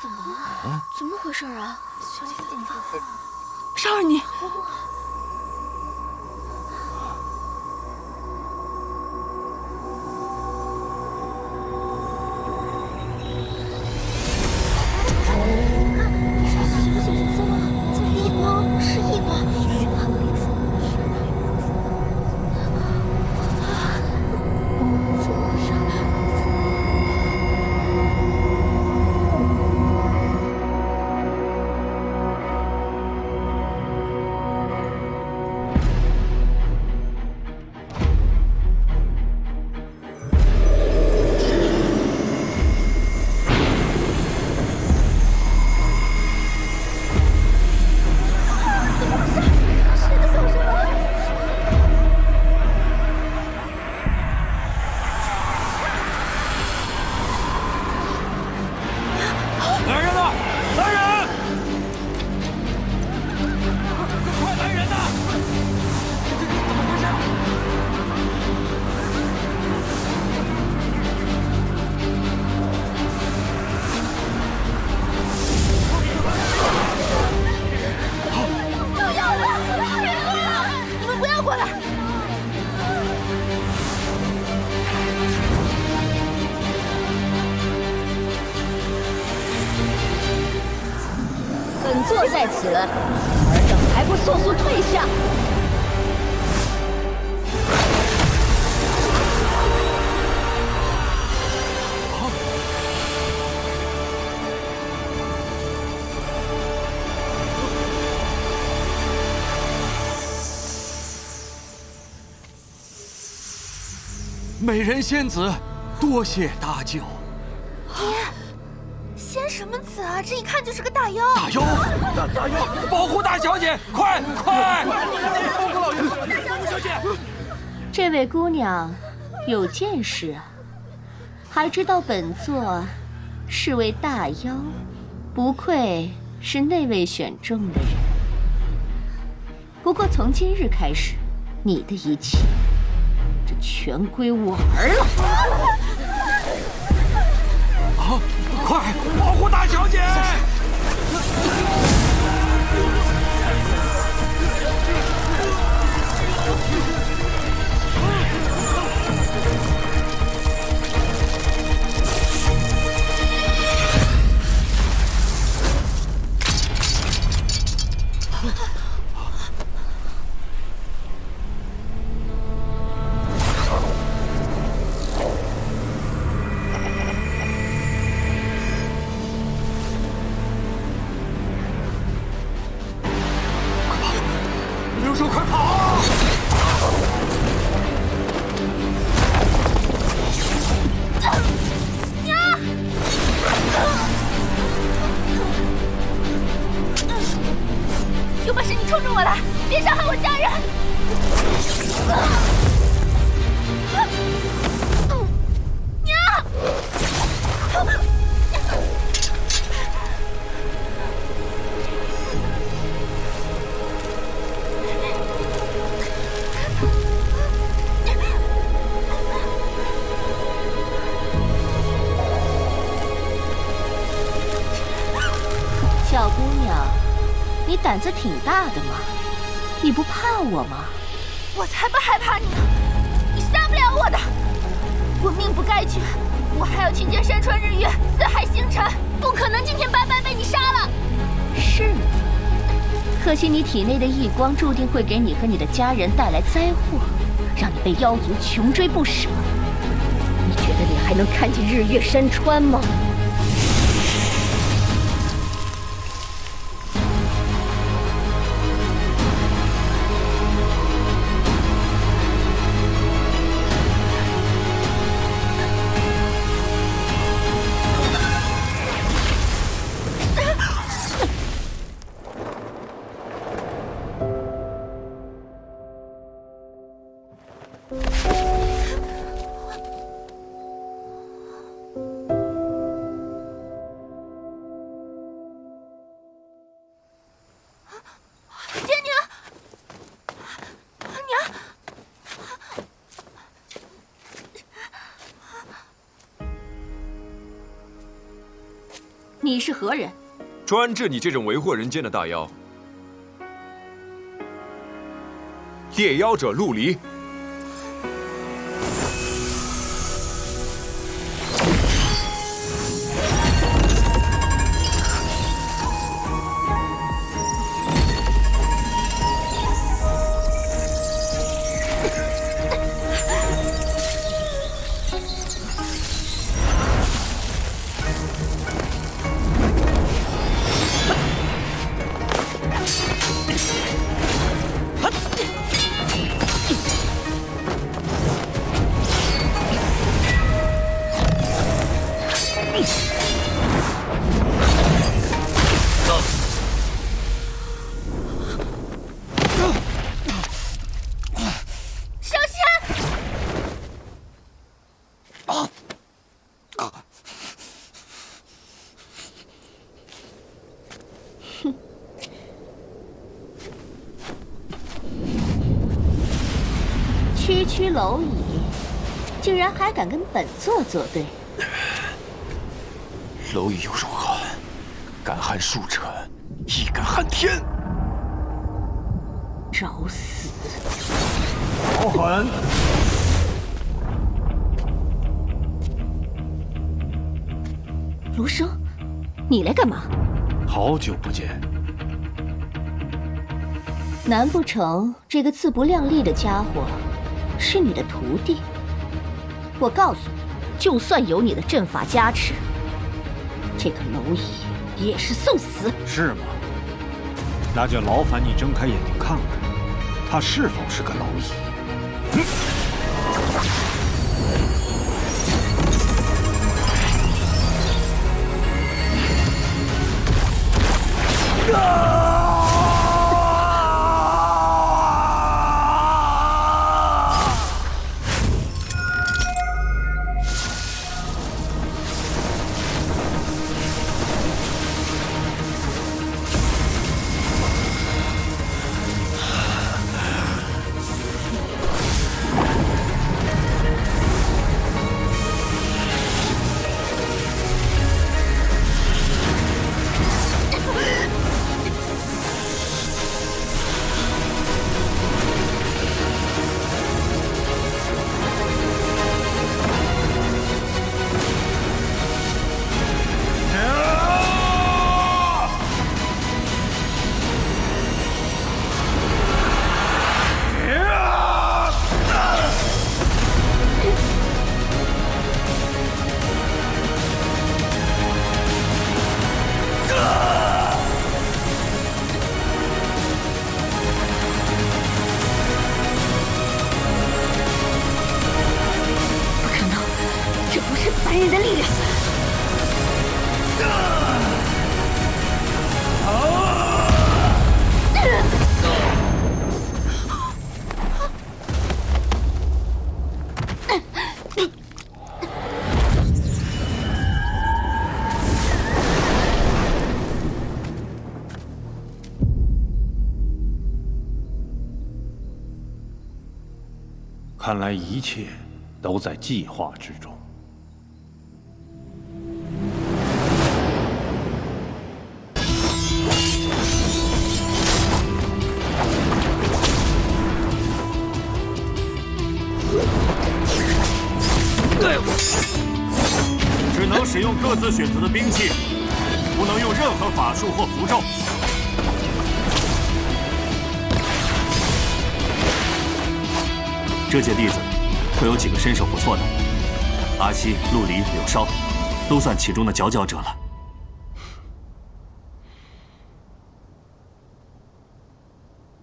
怎么了？怎么回事啊？小姐姐，少儿你。美人仙子，多谢搭救。什么子啊！这一看就是个大妖！大妖！大大妖！保护大小姐！快快！保护老爷！大小姐！这位姑娘有见识啊，还知道本座是位大妖，不愧是那位选中的人。不过从今日开始，你的一切这全归我儿了。啊快保护大小姐！都快跑！胆子挺大的嘛，你不怕我吗？我才不害怕你呢，你杀不了我的。我命不该绝，我还要去见山川日月、四海星辰，不可能今天白白被你杀了。是，可惜你体内的异光注定会给你和你的家人带来灾祸，让你被妖族穷追不舍。你觉得你还能看见日月山川吗？你是何人？专治你这种为祸人间的大妖。猎妖者陆离。区区蝼蚁，竟然还敢跟本座作对！蝼蚁又如何？敢撼树尘，亦敢撼天。找死！好狠！卢生，你来干嘛？好久不见，难不成这个自不量力的家伙是你的徒弟？我告诉你，就算有你的阵法加持，这个蝼蚁也是送死。是吗？那就劳烦你睁开眼睛看看，他是否是个蝼蚁。不看来一切都在计划之中。只能使用各自选择的兵器，不能用任何法术或符咒。这届弟子会有几个身手不错的，阿西、陆离、柳梢，都算其中的佼佼者了。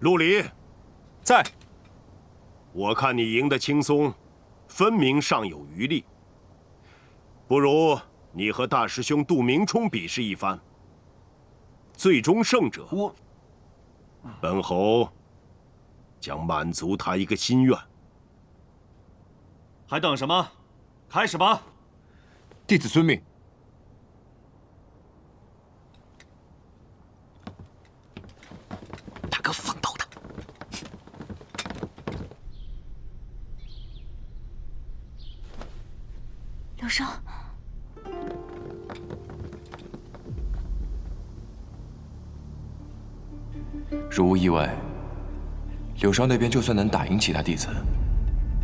陆离，在。我看你赢得轻松，分明尚有余力。不如你和大师兄杜明冲比试一番。最终胜者，我本侯将满足他一个心愿。还等什么？开始吧，弟子遵命。大哥放倒他。柳梢。如无意外，柳梢那边就算能打赢其他弟子。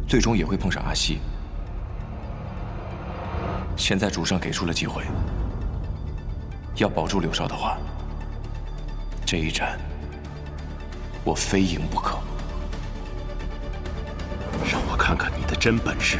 最终也会碰上阿西。现在主上给出了机会，要保住柳少的话，这一战我非赢不可。让我看看你的真本事。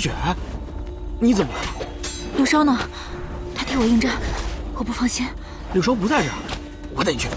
雪，你怎么了？柳梢呢？他替我应战，我不放心。柳梢不在这儿，我带你去。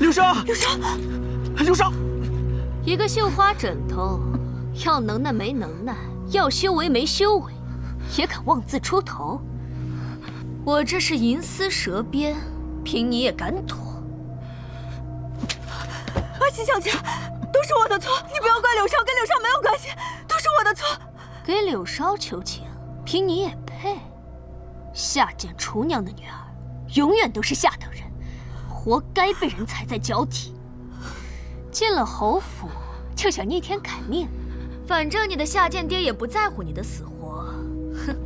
柳梢，柳梢，柳梢，一个绣花枕头，要能耐没能耐，要修为没修为，也敢妄自出头。我这是银丝蛇鞭，凭你也敢躲？阿西小姐，都是我的错，你不要怪柳梢，跟柳梢没有关系，都是我的错。给柳梢求情，凭你也配？下贱厨娘的女儿，永远都是下等人，活该被人踩在脚底。进了侯府就想逆天改命，反正你的下贱爹也不在乎你的死活，哼，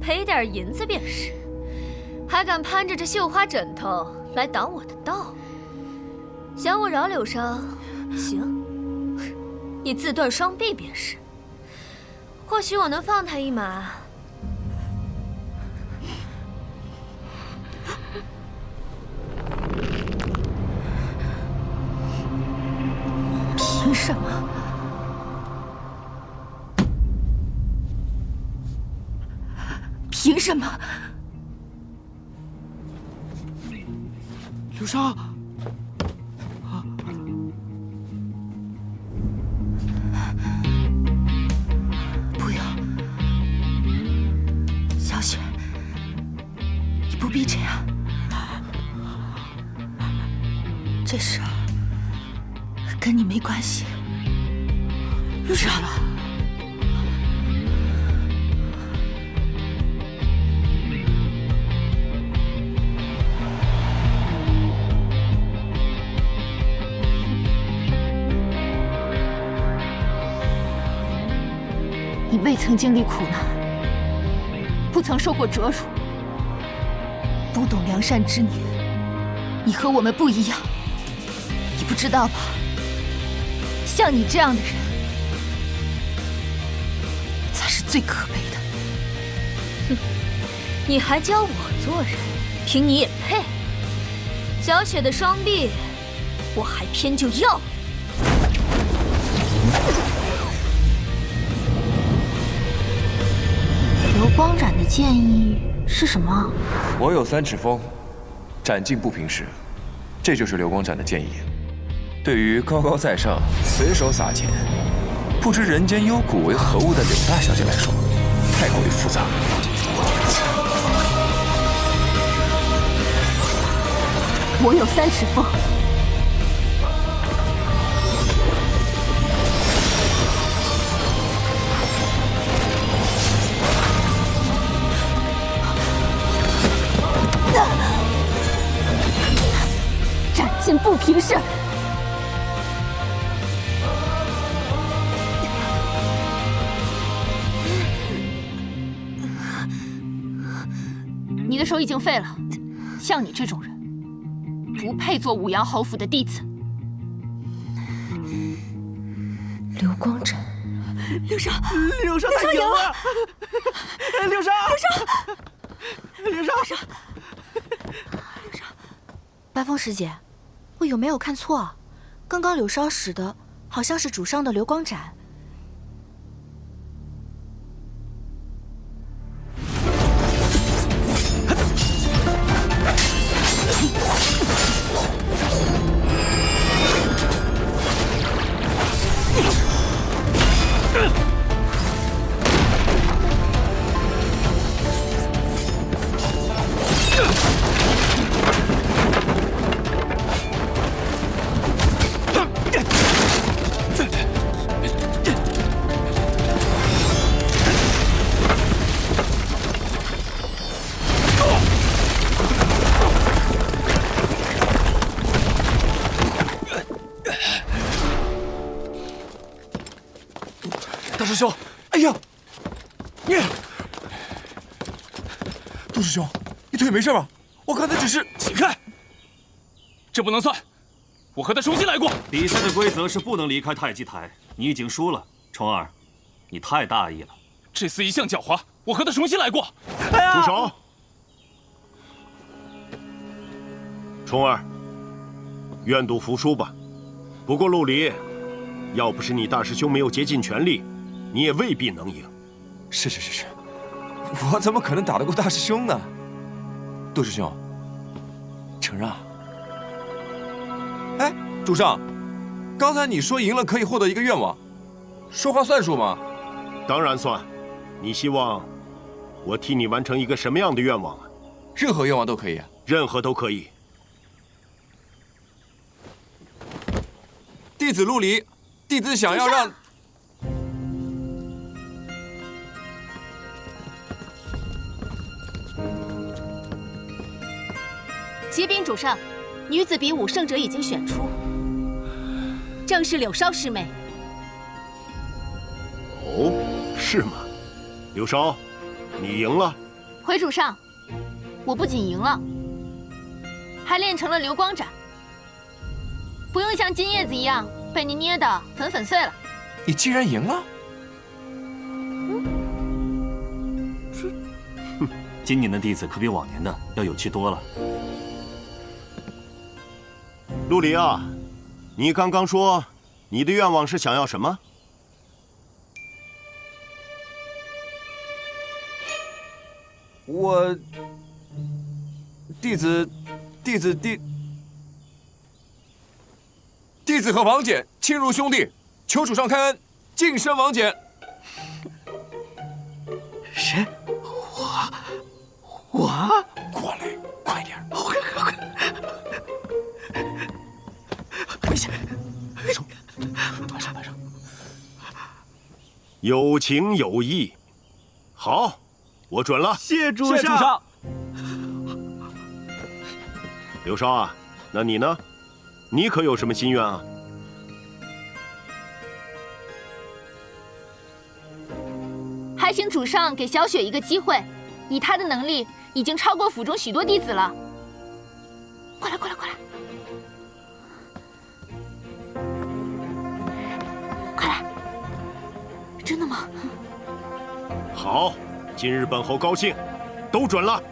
赔点银子便是。还敢攀着这绣花枕头来挡我的道？想我饶柳梢？行，你自断双臂便是。或许我能放他一马。什么？凭什么？刘少，跟你没关系。柳梢，你未曾经历苦难，不曾受过折辱，不懂良善之年。你和我们不一样，你不知道吧？像你这样的人，才是最可悲的。哼，你还教我做人，凭你也配？小雪的双臂，我还偏就要。流光斩的建议是什么？我有三尺风，斩尽不平时，这就是流光斩的剑意。对于高高在上、随手撒钱、不知人间幽谷为何物的柳大小姐来说，太过于复杂。我有三尺风。斩尽不平事。你的手已经废了，像你这种人，不配做武阳侯府的弟子。流光斩，柳少，柳少他赢了！柳少，柳少，柳少，柳少，白风师姐，我有没有看错？刚刚柳梢使的好像是主上的流光斩。师兄，哎呀，你，杜师兄，你腿没事吧？我刚才只是……起开！这不能算，我和他重新来过。比赛的规则是不能离开太极台，你已经输了，重儿，你太大意了。这厮一向狡猾，我和他重新来过。住手！重儿，愿赌服输吧。不过陆离，要不是你大师兄没有竭尽全力，你也未必能赢。是是是是，我怎么可能打得过大师兄呢？杜师兄，承让。哎，主上，刚才你说赢了可以获得一个愿望，说话算数吗？当然算。你希望我替你完成一个什么样的愿望啊？任何愿望都可以。任何都可以。弟子陆离，弟子想要让。启禀主上，女子比武胜者已经选出，正是柳梢师妹。哦，是吗？柳梢，你赢了。回主上，我不仅赢了，还练成了流光斩，不用像金叶子一样被你捏得粉粉碎了。你竟然赢了！哼，今年的弟子可比往年的要有趣多了。陆离啊，你刚刚说你的愿望是想要什么？我弟子，弟子弟弟子和王翦亲如兄弟，求主上开恩，晋升王翦。谁？我我过来，快点！手，马上马上。有情有义，好。我准了，谢主上。刘少啊，那你呢？你可有什么心愿啊？还请主上给小雪一个机会，以她的能力，已经超过府中许多弟子了。过来，过来，真的吗？好。今日本侯高兴，都准了。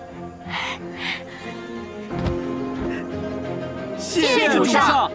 谢主上。